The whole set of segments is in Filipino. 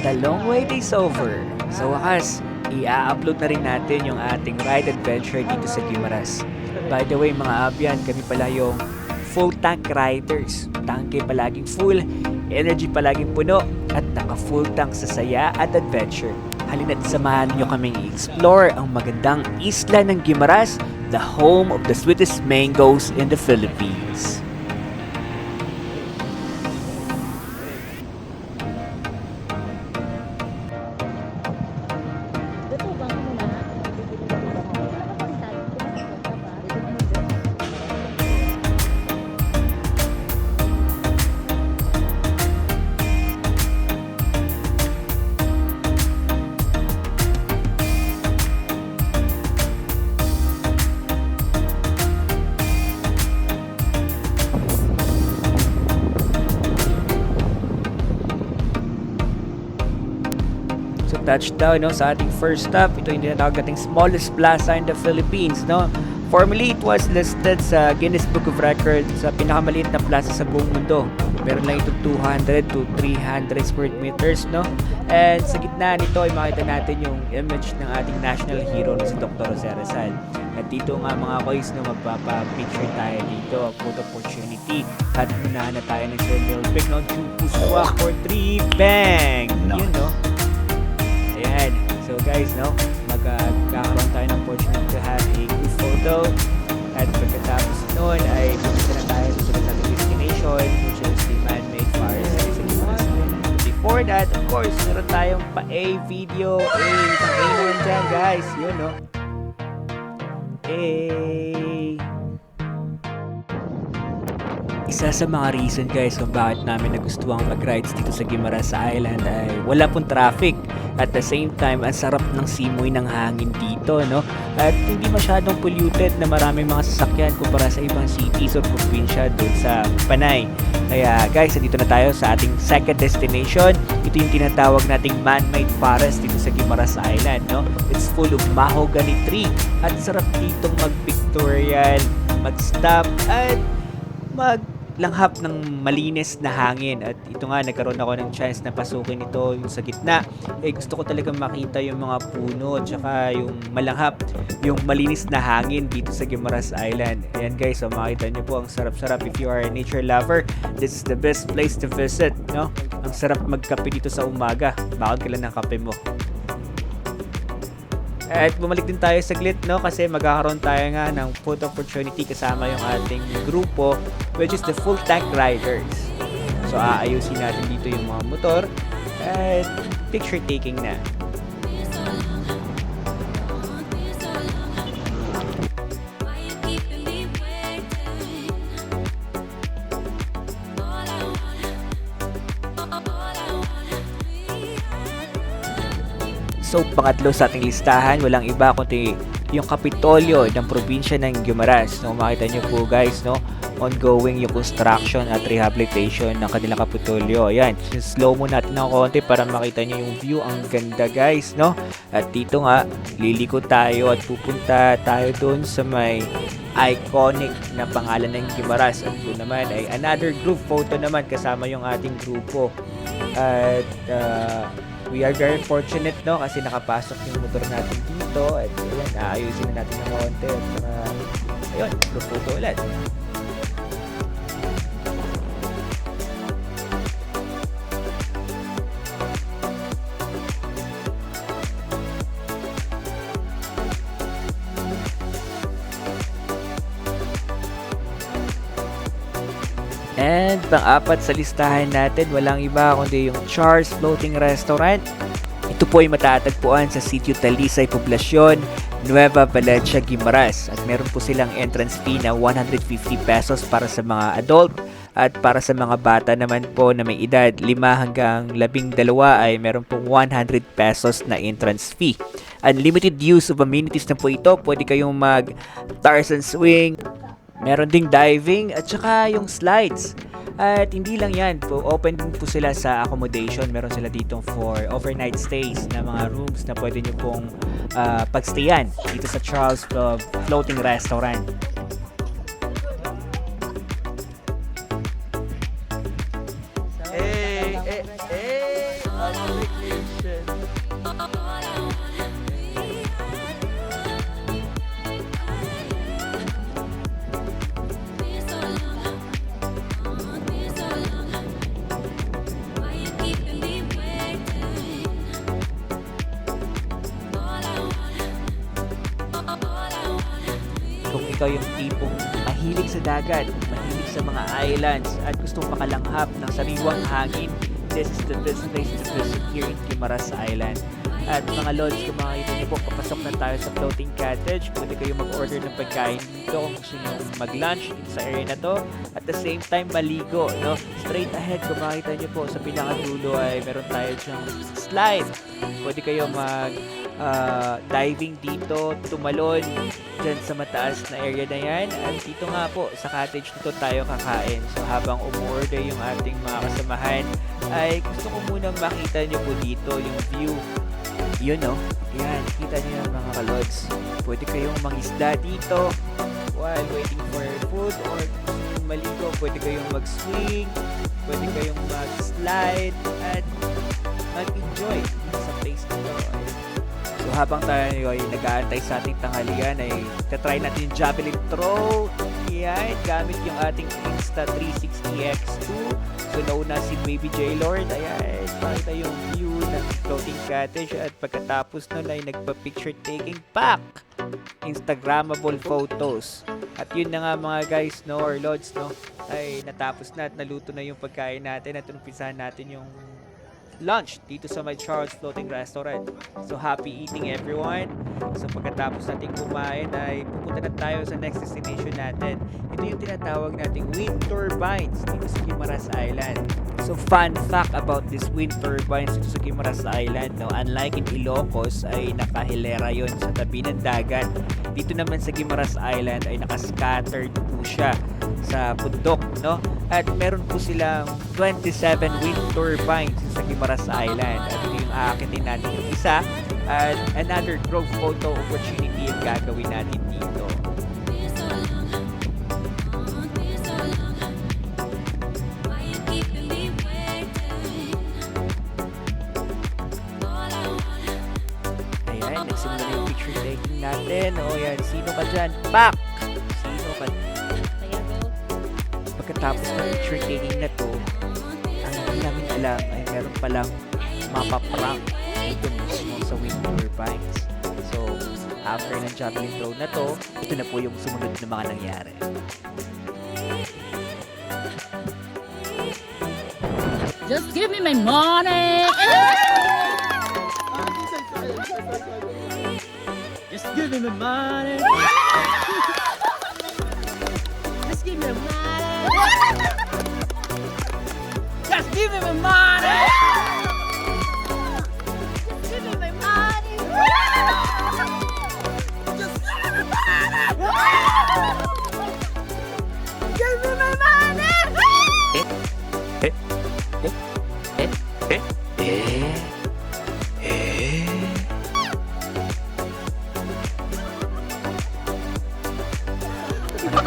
the long wait is over. Sa wakas, i-upload na rin natin yung ating ride adventure dito sa Guimaras. By the way mga abyan, kami pala yung full tank riders. Tangke palaging full, energy palaging puno, at naka full tank sa saya at adventure. Halina't samahan nyo kaming i-explore ang magandang isla ng Guimaras, the home of the sweetest mangoes in the Philippines. Touchdown no sa ating first stop. Ito yung tinatawag nating smallest plaza in the Philippines, no? Formerly, it was listed sa Guinness Book of Records sa pinakamaliit na plaza sa buong mundo. Meron lang ito 200 to 300 square meters, no? And sa gitna nito ay makita natin yung image ng ating national hero na si Dr. Jose Rizal. At dito nga mga boys, no, magpapa-picture tayo dito, photo opportunity. At unahan na tayo ng Sir Milpic, no? Chupuswa for 3, bang! Yun, no? Ayan. So guys, no, magkakaroon tayo ng opportunity to have a group photo. At pagkatapos nun ay pupunta na tayo sa sunod nating destination which is the man-made forest sa Island. Before that, of course, meron tayong pa-A video. A, isang A naman dyan guys. Yun, no. A. Isa sa mga reason guys kung bakit namin nagustuhan mag-rides dito sa Guimaras Island ay wala pong traffic. At the same time, ang sarap ng simoy ng hangin dito, no? At hindi masyadong polluted na maraming mga sasakyan kumpara sa ibang cities or probinsya doon sa Panay. Kaya guys, dito na tayo sa ating second destination. Ito yung tinatawag nating man-made forest dito sa Guimaras Island, no? It's full of mahogany tree at sarap ditong mag-pictorial, mag-stop at maglanghap ng malinis na hangin. At ito nga nagkaroon ako ng chance na pasukin ito yung sa gitna. Eh gusto ko talaga makita yung mga puno at saka yung malanghap yung malinis na hangin dito sa Guimaras Island. Ayan guys so makita nyo po ang sarap-sarap. If you are a nature lover this is the best place to visit no? Ang sarap magkape dito sa umaga. Bakod ka ng kape mo. At bumalik din tayo saglit no? Kasi magkakaroon tayo nga ng photo opportunity kasama yung ating grupo which is the full tank riders. So aayusin natin dito yung mga motor at picture taking na. So pangatlo sa ating listahan, walang iba kundi yung Kapitolyo ng probinsya ng Guimaras. No, makita nyo po guys, no? ongoing yung construction at rehabilitation ng kanilang Kapitolyo. Ayan, slow mo natin ng konti para makita nyo yung view. Ang ganda guys, no? At dito nga, liliko tayo at pupunta tayo doon sa may iconic na pangalan ng Guimaras. At doon naman ay another group photo naman kasama yung ating grupo. At uh, we are very fortunate no kasi nakapasok yung motor natin dito at ayan, naayusin na natin ng konti at saka ayun, photo ulit. And pang-apat sa listahan natin, walang iba kundi yung Charles Floating Restaurant. Ito po ay matatagpuan sa sitio Talisay, Poblacion, Nueva Valencia, Guimaras. At meron po silang entrance fee na 150 pesos para sa mga adult at para sa mga bata naman po na may edad 5 hanggang 12 ay meron pong 100 pesos na entrance fee. Unlimited use of amenities na po ito. Pwede kayong mag Tarzan swing, Meron ding diving at saka yung slides. At hindi lang yan, po, open din po sila sa accommodation. Meron sila dito for overnight stays na mga rooms na pwede nyo pong uh, pagstayan dito sa Charles uh, Floating Restaurant. Ikaw yung tipong mahilig sa dagat, mahilig sa mga islands, at gustong makalanghap ng sariwang hangin, this is the best place to visit here in Kimaras Island. At mga lods, kung makikita niyo po, papasok na tayo sa floating cottage. Pwede kayo mag-order ng pagkain dito kung gusto niyo mag-lunch sa area na to. At the same time, maligo, no? Straight ahead, kung makikita niyo po, sa pinakadulo ay meron tayo diyang slide. Pwede kayo mag ah, diving dito, tumalon dyan sa mataas na area na yan. At dito nga po, sa cottage nito tayo kakain. So habang umorder yung ating mga kasamahan, ay gusto ko munang makita nyo po dito yung view. Yun no, yan, kita nyo yung mga kalods. Pwede kayong mangisda dito while waiting for food or maligo, pwede kayong mag-swing, pwede kayong mag-slide at mag-enjoy sa place na to. Ayun. So habang tayo ay nag-aantay sa ating tanghalian ay tatry natin yung javelin throw. Yan, gamit yung ating Insta360X2. So nauna si Baby J Lord. Ayan, pakita yung view ng floating cottage at pagkatapos nun ay nagpa-picture taking pack. Instagrammable photos. At yun na nga mga guys, no, or lords, no, ay natapos na at naluto na yung pagkain natin at umpisahan natin yung lunch dito sa my Charles Floating Restaurant. So happy eating everyone. So pagkatapos natin kumain ay pupunta na tayo sa next destination natin. Ito yung tinatawag nating wind turbines dito sa Kimaras Island. So fun fact about this wind turbines dito sa Kimaras Island, no, unlike in Ilocos ay nakahilera yon sa tabi ng dagat. Dito naman sa Kimaras Island ay nakascattered po siya sa bundok, no? At meron po silang 27 wind turbines sa Kimaras Island. At ito yung aakitin natin yung isa. At another growth photo opportunity yung gagawin natin dito. Sino ka dyan? Pak! Sino ka Pagkatapos ng picture taking na to, ang hindi namin alam ay meron palang mapaprank dito mismo sa wind turbines. So, after ng javelin throw na to, ito na po yung sumunod na mga nangyari. Just give me my money. Just give me the money! Just give me the money. Just give me my money.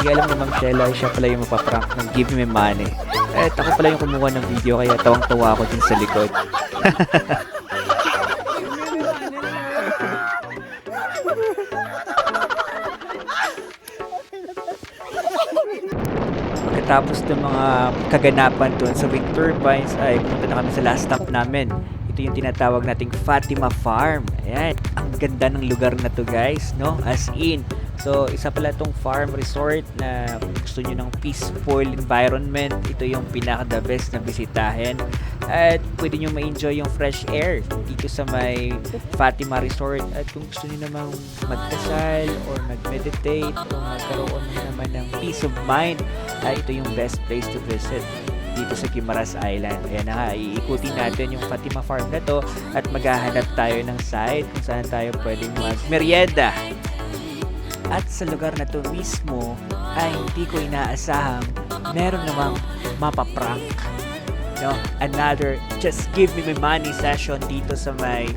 Hindi alam ni Ma'am Shella siya pala yung mapaprank ng Give Me Money. Eh, ako pala yung kumuha ng video kaya tawang-tawa ako dun sa likod. Pagkatapos ng mga kaganapan doon sa wind turbines ay pumunta na kami sa last stop namin. Ito yung tinatawag nating Fatima Farm. Ayan, ang ganda ng lugar na to guys, no? As in, so isa pala tong farm resort na gusto nyo ng peaceful environment, ito yung pinaka the best na bisitahin. At pwede nyo ma-enjoy yung fresh air dito sa may Fatima Resort. At kung gusto nyo namang magdasal or mag-meditate o magkaroon naman ng peace of mind, ay ito yung best place to visit dito sa Kimaras Island. Ayan na nga, iikutin natin yung Fatima Farm na to at maghahanap tayo ng site kung saan tayo pwedeng mag-merienda. At sa lugar na to mismo ay hindi ko inaasahang meron namang mapaprank. No? Another just give me my money session dito sa may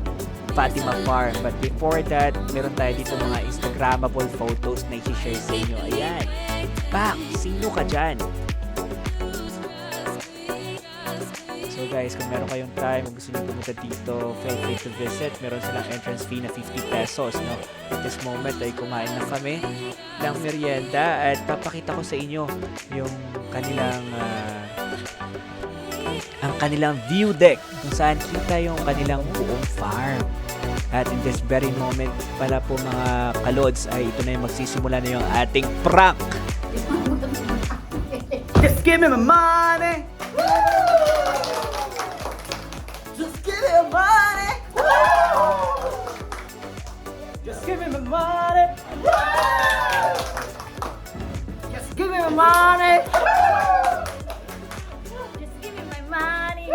Fatima Farm. But before that, meron tayo dito mga Instagrammable photos na i-share sa inyo. Ayan. Pak, sino ka dyan? So guys, kung meron kayong time, kung gusto niyo pumunta dito, feel free to visit. Meron silang entrance fee na 50 pesos, no? At this moment ay kumain na kami ng merienda at papakita ko sa inyo yung kanilang ah, ang kanilang view deck kung saan kita yung kanilang buong farm. At in this very moment pala po mga kalods ay ito na yung magsisimula na yung ating prank. Just give me my money. Money. Just give me my money.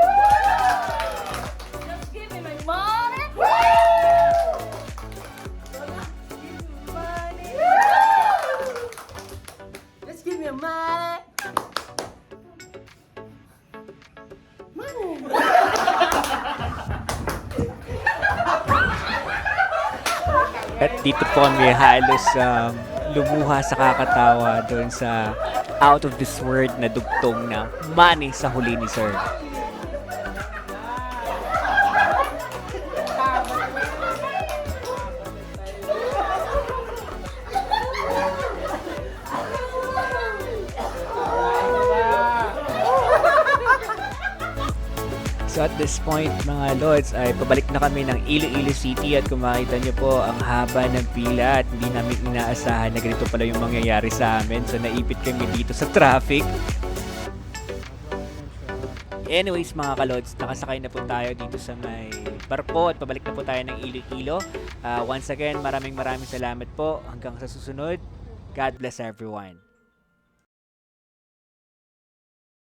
Just give me my money. Just give me my money. At dito po kami halos um, lumuha sa kakatawa doon sa out of this world na dugtong na money sa huli ni Sir. So at this point mga lords ay pabalik na kami ng Iloilo City at kung makita nyo po ang haba ng pila at hindi namin inaasahan na ganito pala yung mangyayari sa amin. So naipit kami dito sa traffic. Anyways mga kalods, nakasakay na po tayo dito sa may barko at pabalik na po tayo ng Iloilo. Ah, once again, maraming maraming salamat po. Hanggang sa susunod, God bless everyone.